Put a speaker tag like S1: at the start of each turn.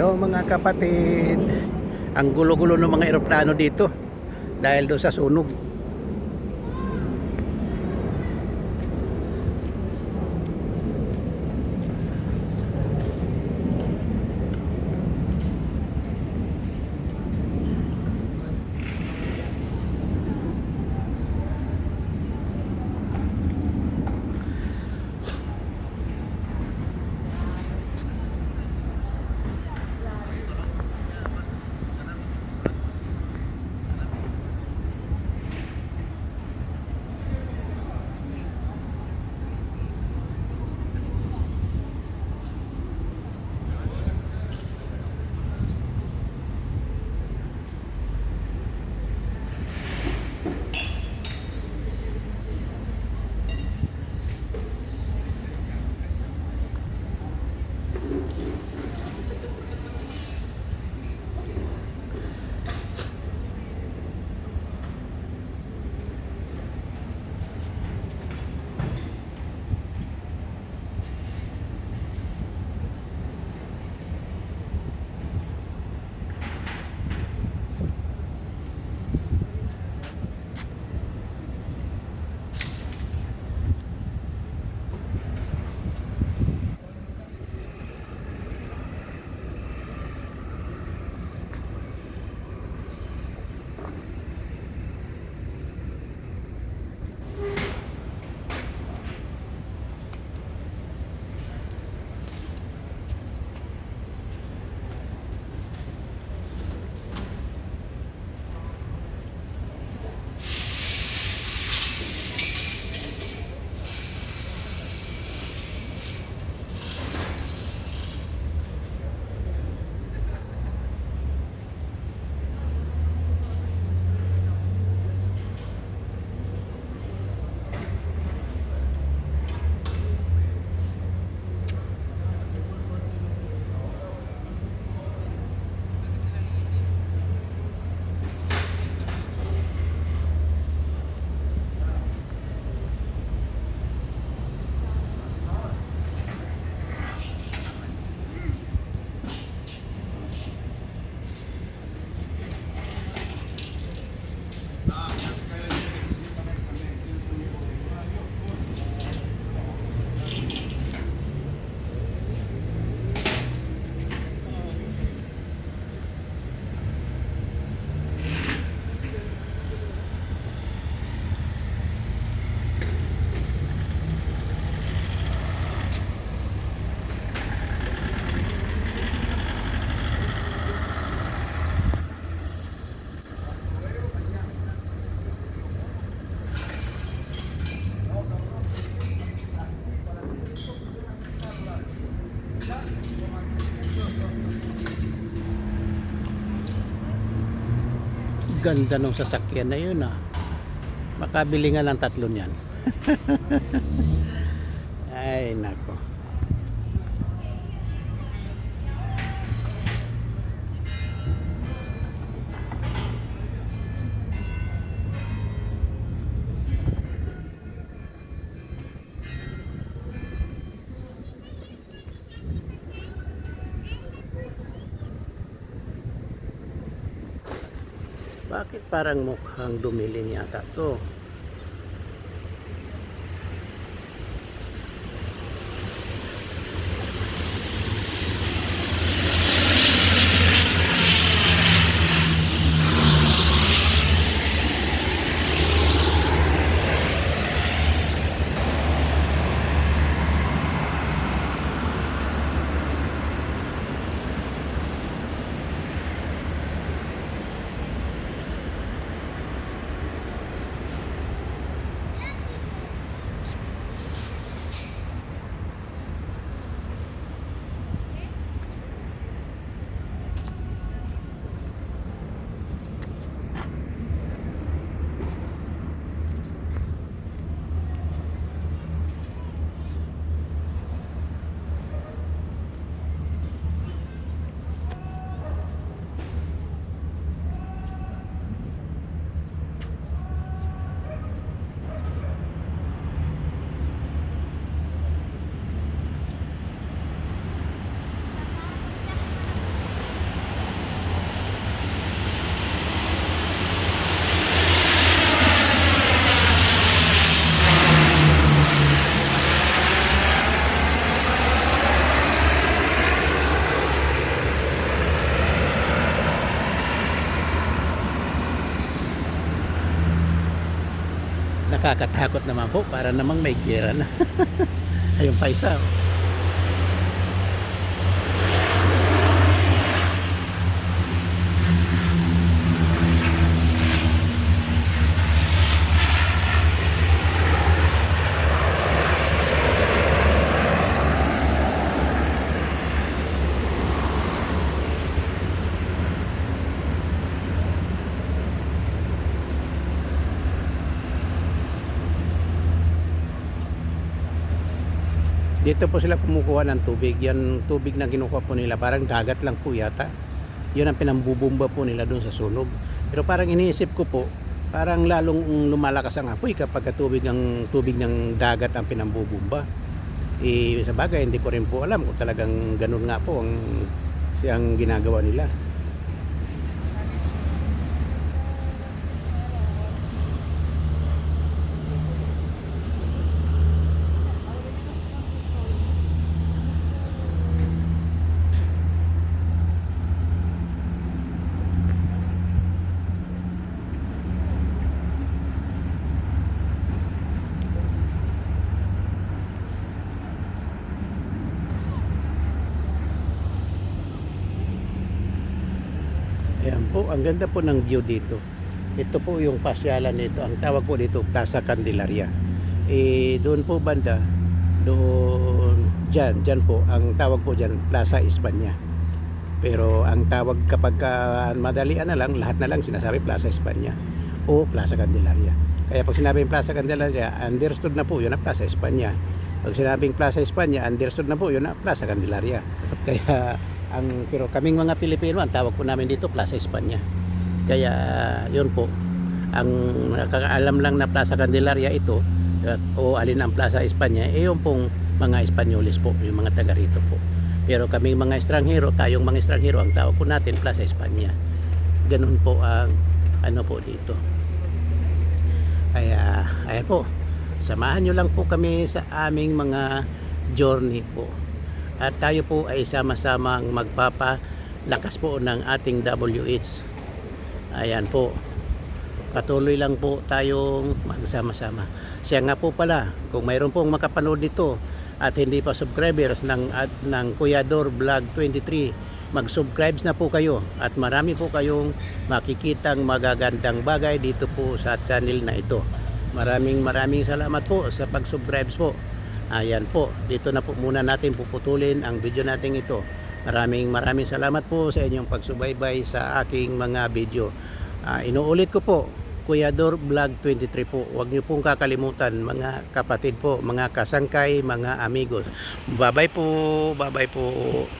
S1: Hello mga kapatid. Ang gulo-gulo ng mga eroplano dito dahil doon sa sunog. Ganda ng sasakyan na yun ah. Makabili nga ng tatlo niyan. Ay nako. Bakit parang mukhang dumili yata to? Nakakatakot naman po para namang may kira na ayun pa isa oh. Dito po sila kumukuha ng tubig. Yan tubig na kinukuha po nila, parang dagat lang po yata. Yun ang pinambubumba po nila doon sa sunog. Pero parang iniisip ko po, parang lalong lumalakas ang apoy kapag ka tubig ng tubig ng dagat ang pinambubumba. Eh, sa bagay, hindi ko rin po alam kung talagang ganun nga po ang siyang ginagawa nila. Ayan po, ang ganda po ng view dito. Ito po yung pasyalan nito. Ang tawag po dito, Plaza Candelaria. Eh, doon po banda, doon, dyan, dyan po, ang tawag po dyan, Plaza Espanya. Pero ang tawag kapag uh, madalian na lang, lahat na lang sinasabi Plaza Espanya o Plaza Candelaria. Kaya pag sinabing Plaza Candelaria, understood na po yun na Plaza Espanya. Pag sinabing Plaza Espanya, understood na po yun na Plaza Candelaria. Kaya ang pero kaming mga Pilipino ang tawag po namin dito Plaza Espanya. Kaya yun po ang nakakaalam lang na Plaza Candelaria ito at, o alin ang Plaza Espanya eh yung pong mga Espanyoles po, yung mga taga rito po. Pero kaming mga estranghero, tayong mga estranghero ang tawag po natin Plaza Espanya. Ganun po ang ano po dito. Kaya ayan po. Samahan nyo lang po kami sa aming mga journey po at tayo po ay sama-samang magpapalakas po ng ating WH ayan po. Patuloy lang po tayong magsama-sama. Siya nga po pala kung mayroon pong makapanood dito at hindi pa subscribers ng, at, ng Kuyador Vlog 23 mag-subscribe na po kayo at marami po kayong makikitang magagandang bagay dito po sa channel na ito. Maraming maraming salamat po sa pag-subscribe po Ayan po, dito na po muna natin puputulin ang video natin ito. Maraming maraming salamat po sa inyong pagsubaybay sa aking mga video. Ah, inuulit ko po, Kuyador Vlog 23 po. Huwag niyo pong kakalimutan mga kapatid po, mga kasangkay, mga amigos. Bye-bye po, bye-bye po.